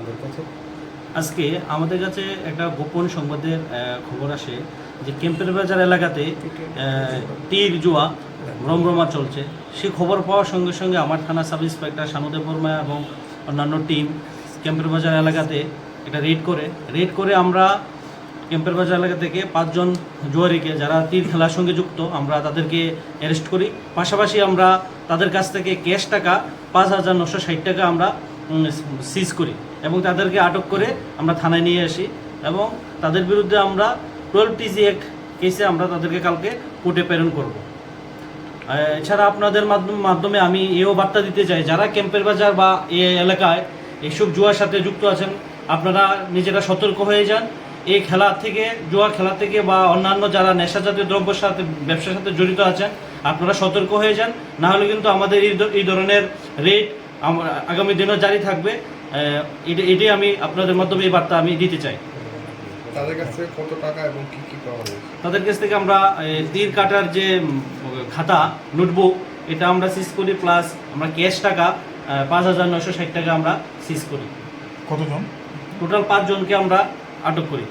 আপনাদের কাছে? আজকে আমাদের কাছে একটা গোপন সংবাদের খবর আসে যে ক্যাম্পের বাজার এলাকাতে তীর, জুয়া, রমরমা চলছে। সে খবর পাওয়ার সঙ্গে সঙ্গে আমার থানা সাব ইন্সপেক্টর শানুদেব বর্মা এবং অন্যান্য টিম ক্যাম্পের বাজার এলাকাতে এটা রেড করে। রেড করে আমরা ক্যাম্পের বাজার এলাকা থেকে পাঁচজন জুয়ারিকে, যারা তীর খেলার সঙ্গে যুক্ত, আমরা তাদেরকে অ্যারেস্ট করি। পাশাপাশি আমরা তাদের কাছ থেকে ক্যাশ টাকা, পাঁচ হাজার নশো ষাট টাকা আমরা সিজ করি এবং তাদেরকে আটক করে আমরা থানায় নিয়ে আসি এবং তাদের বিরুদ্ধে আমরা টুয়েলভ টিজি এক কেসে আমরা তাদেরকে কালকে কোর্টে প্রেরণ করব। এছাড়া আপনাদের মাধ্যম- আমি এও বার্তা দিতে চাই, যারা ক্যাম্পের বাজার বা এ এলাকায় এইসব জুয়ার সাথে যুক্ত আছেন, আপনারা নিজেরা সতর্ক হয়ে যান। এই খেলা থেকে, জুয়া খেলা থেকে বা অন্যান্য যারা নেশা জাতীয় দ্রব্যের সাথে, ব্যবসার সাথে জড়িত আছেন, আপনারা সতর্ক হয়ে যান। না হলে কিন্তু আমাদের এই ধরনের রেট আগামী দিনও জারি থাকবে। এটি- এটাই আমি আপনাদের মাধ্যমে এই বার্তা আমি দিতে চাই। তাদের কাছ থেকে কত টাকা এবং কি কি পাওয়া তাদের কাছ থেকে আমরা তীর কাটার যে খাতা নোটবুক এটা আমরা সিজ করি প্লাস আমরা ক্যাশ টাকা পাঁচ হাজার নশো ষাট টাকা আমরা সিজ করি। কতজন? টোটাল পাঁচজনকে আমরা আটক করি।